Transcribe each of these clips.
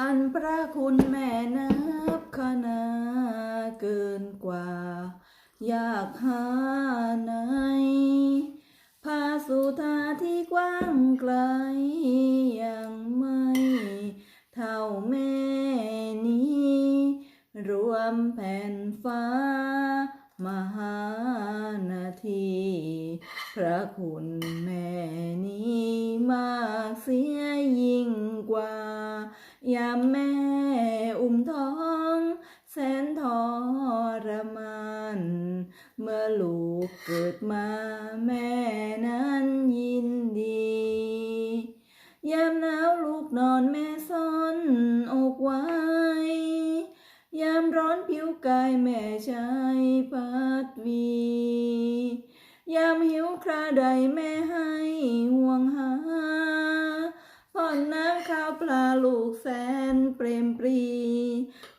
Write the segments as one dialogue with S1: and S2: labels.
S1: อันพระคุณแม่นับคณาเกินกว่า อยากหาไหนพาสู่ทาที่กว้างไกลยังไม่เท่าแม่นี้ รวมแผ่นฟ้ามหานาที พระคุณแม่นี้มากเสีย ยามแม่อุ้มท้อง แสนทรมาน เมื่อลูกเกิดมาแม่นั้นยินดี ยามหนาวลูกนอนแม่ซ่อนอกไว้ ยามร้อนผิวกายแม่ใช้พัดวี ยามหิวคราใดแม่ให้ห่วง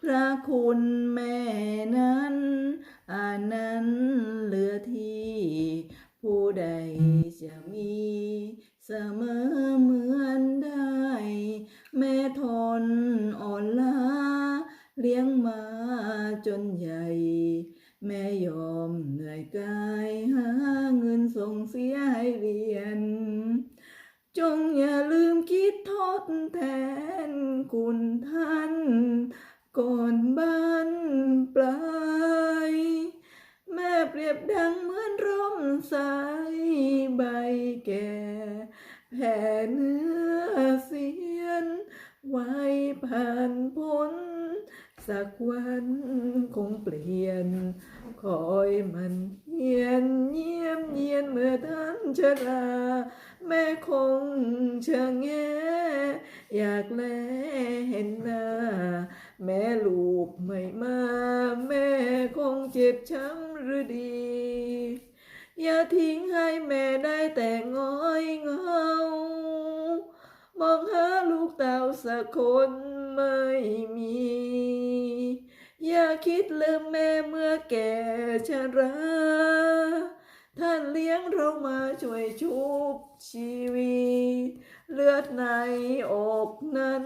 S1: พระคุณแม่นั้นอานั้นเหลือที่ ผู้ใดจะมีเสมอเหมือนได้ แม่ทนอ่อนล้าเลี้ยงมาจนใหญ่ แม่ยอมเหนื่อยกายหาเงินส่งเสียให้เรียน จงอย่าลืมคิดทดแทนคุณ ก่อนบ้านปลาย แม่เปรียบดังเหมือนร่มสายใบแก่แผ่เนื้อเสียน ไว้ผ่านพ้น สักวันคงเปลี่ยน คอยมันเยียนเยี่ยมเยียนเมื่อท่านชราแม่คงเชิงแงอยากแลเห็นหน้า แม่ลูกไม่มา แม่คงเจ็บช้ำหรือดี อย่าทิ้งให้แม่ได้แต่ง้อยเงามองหาลูกเต่าสักคนไม่มี อย่าคิดลืมแม่เมื่อแก่ชราท่านเลี้ยงเรามาช่วยชุบชีวิต เลือดในอกนั้น